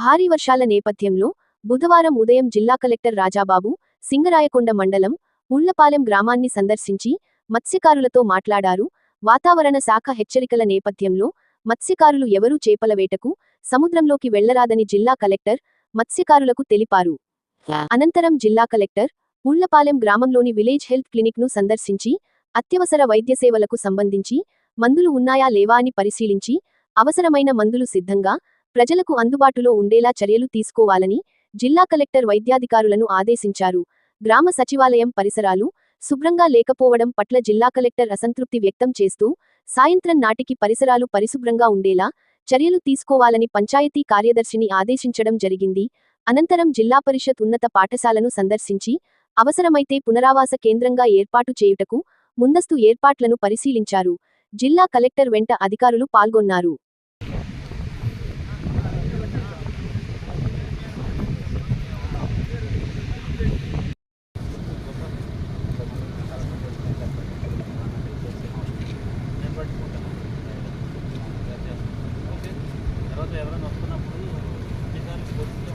భారీ వర్షాల నేపథ్యంలో బుధవారం ఉదయం జిల్లా కలెక్టర్ రాజాబాబు సింగరాయకొండ మండలం ఉళ్ళపాలెం గ్రామాన్ని సందర్శించి మత్స్యకారులతో మాట్లాడారు. వాతావరణ శాఖ హెచ్చరికల నేపథ్యంలో మత్స్యకారులు ఎవరూ చేపల వేటకు సముద్రంలోకి వెళ్ళరాదని జిల్లా కలెక్టర్ మత్స్యకారులకు తెలిపారు. అనంతరం జిల్లా కలెక్టర్ ఉళ్ళపాలెం గ్రామంలోని విలేజ్ హెల్త్ క్లినిక్ను సందర్శించి అత్యవసర వైద్య సేవలకు సంబంధించి మందులు ఉన్నాయా లేవా అని పరిశీలించి అవసరమైన మందులు సిద్ధంగా ప్రజలకు అందుబాటులో ఉండేలా చర్యలు తీసుకోవాలని జిల్లా కలెక్టర్ వైద్యాధికారులను ఆదేశించారు. గ్రామ సచివాలయం పరిసరాలు శుభ్రంగా లేకపోవడం పట్ల జిల్లా కలెక్టర్ అసంతృప్తి వ్యక్తం చేస్తూ సాయంత్రం నాటికి పరిసరాలు పరిశుభ్రంగా ఉండేలా చర్యలు తీసుకోవాలని పంచాయతీ కార్యదర్శిని ఆదేశించడం జరిగింది. అనంతరం జిల్లా పరిషత్ ఉన్నత పాఠశాలను సందర్శించి అవసరమైతే పునరావాస కేంద్రంగా ఏర్పాటు చేయుటకు ముందస్తు ఏర్పాట్లను పరిశీలించారు. జిల్లా కలెక్టర్ వెంట అధికారులు పాల్గొన్నారు. తర్వాత ఎవరైనా వస్తున్నప్పుడు అధికారులు పోలీసులు